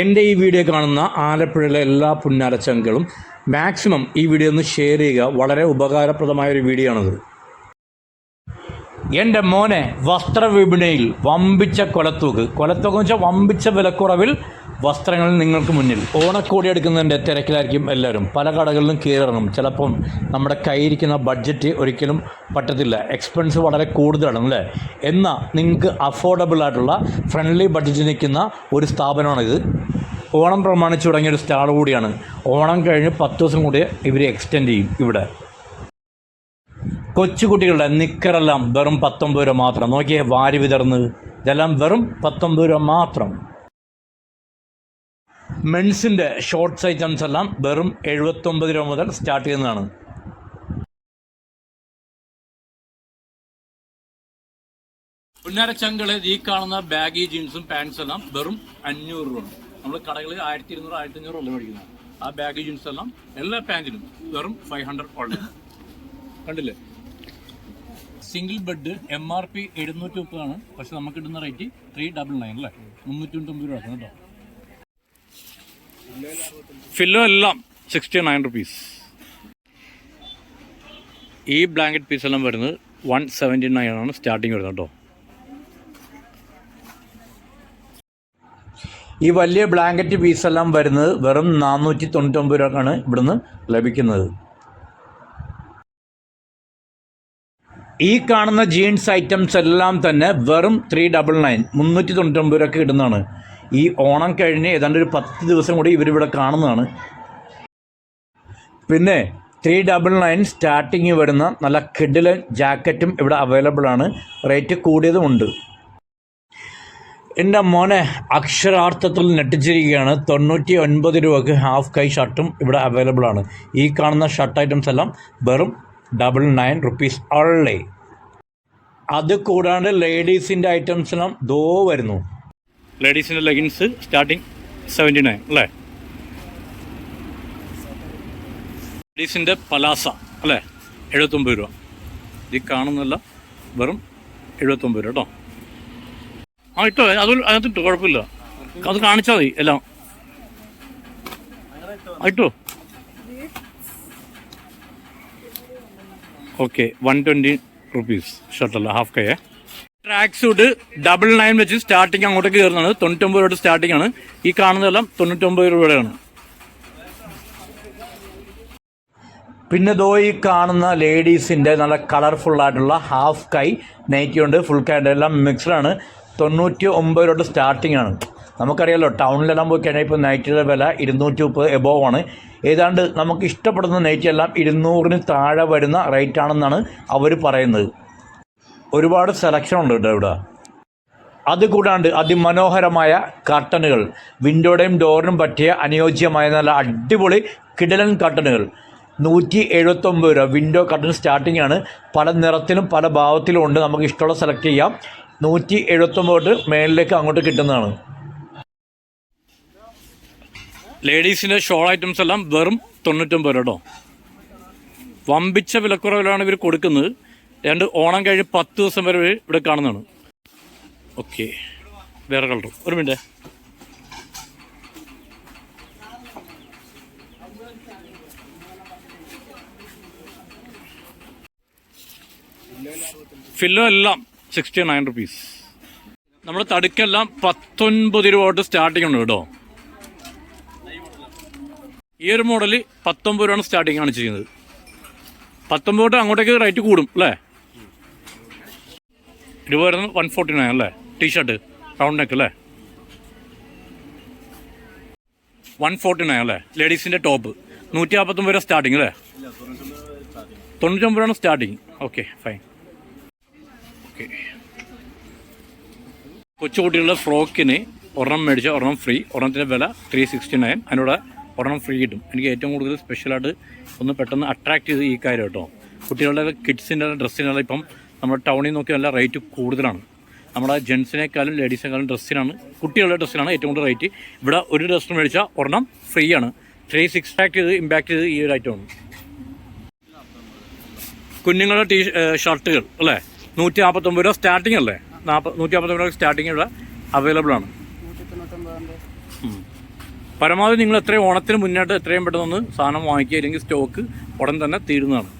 എന്റെ ഈ വീഡിയോ കാണുന്ന ആലപ്പുഴയിലെ എല്ലാ പുന്നാലച്ചങ്കളും മാക്സിമം ഈ വീഡിയോ ഒന്ന് ഷെയർ ചെയ്യുക. വളരെ ഉപകാരപ്രദമായ ഒരു വീഡിയോ ആണിത്. എന്റെ മോനെ വസ്ത്രവിപണിയിൽ വമ്പിച്ച കൊലത്തൂക്ക് കൊലത്തൂക്ക് എന്ന് വെച്ചാൽ വമ്പിച്ച വിലക്കുറവിൽ വസ്ത്രങ്ങൾ നിങ്ങൾക്ക് മുന്നിൽ. ഓണക്കോടി എടുക്കുന്നതിന്റെ തിരക്കിലായിരിക്കും എല്ലാവരും. പല കടകളിലും കയറിറങ്ങും ചിലപ്പം നമ്മുടെ കയ്യിരിക്കുന്ന ബഡ്ജറ്റ് ഒരിക്കലും പറ്റത്തില്ല. എക്സ്പെൻസ് വളരെ കൂടുതലാണ് അല്ലേ? എന്നാൽ നിങ്ങൾക്ക് അഫോർഡബിൾ ആയിട്ടുള്ള ഫ്രണ്ട്ലി ബഡ്ജറ്റിൽ നിൽക്കുന്ന ഒരു സ്ഥാപനമാണിത്. ഓണം പ്രമാണിച്ച് തുടങ്ങിയ ഒരു സ്റ്റാൾ കൂടിയാണ്. ഓണം കഴിഞ്ഞ് പത്ത് ദിവസം കൂടി ഇവർ എക്സ്റ്റെൻഡ് ചെയ്യും ഇവിടെ. കൊച്ചുകുട്ടികളുടെ നിക്കറെല്ലാം വെറും പത്തൊമ്പത് രൂപ മാത്രം. നോക്കിയേ വാരി വിതർന്ന് ഇതെല്ലാം വെറും പത്തൊമ്പത് രൂപ മാത്രം. മെൻസിന്റെ ഷോർട്ട്സ് ഐറ്റംസ് എല്ലാം വെറും എഴുപത്തൊമ്പത് രൂപ മുതൽ സ്റ്റാർട്ട് ചെയ്യുന്നതാണ്. പുന്നാരച്ചങ്കൾ ഈ കാണുന്ന ബാഗി ജീൻസും പാൻസും എല്ലാം വെറും അഞ്ഞൂറ് രൂപ. നമ്മൾ കടകളിൽ ആയിരത്തി ഇരുന്നൂറ് ആയിരത്തി അഞ്ഞൂറ് ഉള്ള മേടിക്കുന്നത്? ആ ബാഗി ജീൻസ് എല്ലാം എല്ലാ പാന്റിലും വെറും ഫൈവ് ഹൺഡ്രഡ് ഉള്ളത് കണ്ടില്ലേ? Single bed M R P എഴുന്നൂറ്റി മുപ്പതാണ്. പക്ഷെ നമുക്ക് ഇടുന്ന റേറ്റ് ത്രീ ഡബിൾ നയൻ അല്ലേ? മുന്നൂറ്റി തൊണ്ണൂറ്റൊമ്പത് രൂപ കേട്ടോ. ഫില്ലോ എല്ലാം സിക്സ്റ്റി നയൻ റുപ്പീസ് ഈ ബ്ലാങ്കറ്റ് പീസ് എല്ലാം വരുന്നത് വൺ സെവന്റി നയൻ ആണ് സ്റ്റാർട്ടിങ് വരുന്നത് കേട്ടോ. ഈ വലിയ ബ്ലാങ്കറ്റ് പീസെല്ലാം വരുന്നത് വെറും നാനൂറ്റി തൊണ്ണൂറ്റൊമ്പത് രൂപക്കാണ് ഇവിടുന്ന് ലഭിക്കുന്നത്. ഈ കാണുന്ന ജീൻസ് ഐറ്റംസ് എല്ലാം തന്നെ വെറും ത്രീ ഡബിൾ നയൻ മുന്നൂറ്റി തൊണ്ണൂറ്റൊമ്പത് രൂപയ്ക്ക് കിട്ടുന്നതാണ്. ഈ ഓണം കഴിഞ്ഞ് ഏതാണ്ട് ഒരു പത്ത് ദിവസം കൂടി ഇവരിവിടെ കാണുന്നതാണ്. പിന്നെ ത്രീ ഡബിൾ നയൻ സ്റ്റാർട്ടിങ് വരുന്ന നല്ല കിഡിലൻ ജാക്കറ്റും ഇവിടെ അവൈലബിൾ ആണ്. റേറ്റ് കൂടിയതുമുണ്ട് എന്റെ മോനെ അക്ഷരാർത്ഥത്തിൽ നെട്ടിച്ചിരിക്കുകയാണ് തൊണ്ണൂറ്റി ഒൻപത് രൂപക്ക് ഹാഫ് കൈ ഷർട്ടും ഇവിടെ അവൈലബിൾ ആണ്. ഈ കാണുന്ന ഷർട്ട് ഐറ്റംസ് എല്ലാം വെറും ഡബിൾ നയൻ റുപ്പീസ് ഓൺലി അത് കൂടാണ്ട് ലേഡീസിന്റെ ഐറ്റംസ് എല്ലാം ദോ വരുന്നു. ലേഡീസിന്റെ ലെഗിൻസ് സ്റ്റാർട്ടിങ് സെവന്റി നയൻ അല്ലേ? ലേഡീസിന്റെ പലാസ അല്ലേ? എഴുപത്തൊമ്പത് രൂപ. ഈ കാണുന്നല്ല വെറും എഴുപത്തൊമ്പത് രൂപ കേട്ടോ. ആ ഇട്ടോ അത് ഇട്ടോ കുഴപ്പമില്ല. അത് കാണിച്ചാൽ മതി എല്ലാം. ഇട്ടോ. ഓക്കെ വൺ ട്വന്റി റുപ്പീസ് ഷർട്ടല്ല ഹാഫ് കൈ ട്രാക്ക് സൂട്ട് ഡബിൾ നയൻ വെച്ച് സ്റ്റാർട്ടിങ് അങ്ങോട്ടേക്ക് കയറുന്നത്. തൊണ്ണൂറ്റൊമ്പത് രൂപയുടെ സ്റ്റാർട്ടിംഗ് ആണ്. ഈ കാണുന്നതെല്ലാം തൊണ്ണൂറ്റൊമ്പത് രൂപയുടെയാണ് പിന്നെ ദോ ഈ കാണുന്ന ലേഡീസിന്റെ നല്ല കളർഫുൾ ആയിട്ടുള്ള ഹാഫ് കൈ നൈറ്റിയുണ്ട് ഫുൾ കൈ ഉണ്ട് എല്ലാം മിക്സ്ഡ് ആണ്. തൊണ്ണൂറ്റി ഒമ്പത് രൂപ സ്റ്റാർട്ടിംഗ് ആണ്. നമുക്കറിയാലോ ടൗണിലെല്ലാം പോയി കഴിഞ്ഞാൽ ഇപ്പോൾ നൈറ്റിയുടെ വില ഇരുന്നൂറ്റി മുപ്പത് എബോവ് ആണ്. ഏതാണ്ട് നമുക്ക് ഇഷ്ടപ്പെടുന്ന നൈറ്റി എല്ലാം ഇരുന്നൂറിന് താഴെ വരുന്ന റേറ്റ് ആണെന്നാണ് അവർ പറയുന്നത്. ഒരുപാട് സെലക്ഷൻ ഉണ്ട് കേട്ടോ ഇവിടെ. അത് കൂടാണ്ട് അതിമനോഹരമായ കർട്ടനുകൾ വിൻഡോയുടെയും ഡോറിനും പറ്റിയ അനുയോജ്യമായ നല്ല അടിപൊളി കിടലൻ കർട്ടനുകൾ നൂറ്റി എഴുപത്തൊമ്പത് രൂപ വിൻഡോ കർട്ടൻ സ്റ്റാർട്ടിംഗ് ആണ്. പല നിറത്തിലും പല ഭാവത്തിലും ഉണ്ട്. നമുക്ക് ഇഷ്ടമുള്ള സെലക്ട് ചെയ്യാം. നൂറ്റി എഴുപത്തൊമ്പത് മേളിലേക്ക് അങ്ങോട്ട് കിട്ടുന്നതാണ്. ലേഡീസിന്റെ ഷോൾ ഐറ്റംസ് എല്ലാം വെറും തൊണ്ണൂറ്റൊമ്പത് രൂപ കേട്ടോ. വമ്പിച്ച വിലക്കുറവിലാണ് ഇവർ കൊടുക്കുന്നത്. രണ്ട് ഓണം കഴിഞ്ഞ് പത്ത് ദിവസം വരെ ഇവിടെ കാണുന്നതാണ്. ഓക്കെ വേറെ കളർ ഒരു മിനിറ്റ് ഫില്ലോ എല്ലാം സിക്സ്റ്റി നയൻ റുപ്പീസ് നമ്മുടെ തടുക്കെല്ലാം പത്തൊൻപത് രൂപ തൊട്ട് സ്റ്റാർട്ടിംഗ് ഉണ്ട് കേട്ടോ. ഈ ഒരു മോഡൽ പത്തൊമ്പത് രൂപയാണ് സ്റ്റാർട്ടിംഗ് ആണ് ചെയ്യുന്നത്. പത്തൊമ്പത് തൊട്ട് അങ്ങോട്ടേക്ക് റേറ്റ് കൂടും അല്ലേ? രൂപ വരുന്നത് വൺ ഫോർട്ടി നയൻ അല്ലേ? ടീഷർട്ട് റൗണ്ട് നെക്ക് അല്ലേ? വൺ ഫോർട്ടി നയൻ അല്ലേ? ലേഡീസിന്റെ ടോപ്പ് നൂറ്റി നാൽപ്പത്തൊമ്പത് രൂപ സ്റ്റാർട്ടിങ് അല്ലേ? തൊണ്ണൂറ്റൊമ്പത് രൂപയാണ് സ്റ്റാർട്ടിങ് ഓക്കെ ഫൈൻ ഓക്കെ കൊച്ചുകുട്ടികളുടെ ഫ്രോക്കിന് ഒരെണ്ണം മേടിച്ച ഒരെണ്ണം ഫ്രീ ഒരെണ്ണത്തിന്റെ വില ത്രീ സിക്സ്റ്റി നയൻ അതിനോട് ഒരെണ്ണം ഫ്രീ കിട്ടും. എനിക്ക് ഏറ്റവും കൂടുതൽ സ്പെഷ്യലായിട്ട് ഒന്ന് പെട്ടെന്ന് അട്രാക്ട് ചെയ്ത് ഈ കാര്യം കേട്ടോ. കുട്ടികളുടെ കിഡ്സിന്റെ ഡ്രസ്സിന്റെ ഇപ്പം നമ്മുടെ ടൗണിൽ നോക്കി നല്ല റേറ്റ് കൂടുതലാണ്. നമ്മുടെ ജെൻസിനേക്കാളും ലേഡീസിനേക്കാളും ഡ്രസ്സിനാണ് കുട്ടികളുടെ ഡ്രസ്സിനാണ് ഏറ്റവും കൂടുതൽ റേറ്റ്. ഇവിടെ ഒരു ഡ്രസ്സ് മേടിച്ചാൽ ഒരെണ്ണം ഫ്രീ ആണ്. ത്രീ സിക്സ് പാക്ക് ചെയ്ത് ഇമ്പാക്ട് ചെയ്ത് ഈ ഒരു ഐറ്റമാണ് കുഞ്ഞുങ്ങളുടെ ടീ ഷർട്ടുകൾ അല്ലേ? നൂറ്റി നാൽപ്പത്തൊമ്പത് രൂപ സ്റ്റാർട്ടിംഗ് അല്ലേ? നാൽപ്പത് നൂറ്റി നാൽപ്പത്തൊമ്പത് രൂപ സ്റ്റാർട്ടിംഗ് ഇവിടെ അവൈലബിൾ ആണ്. പരമാവധി നിങ്ങൾ എത്രയും ഓണത്തിന് മുന്നോട്ട് എത്രയും പെട്ടെന്ന് സാധനം വാങ്ങിക്കുക അല്ലെങ്കിൽ സ്റ്റോക്ക് ഉടൻ തന്നെ തീരുന്നതാണ്.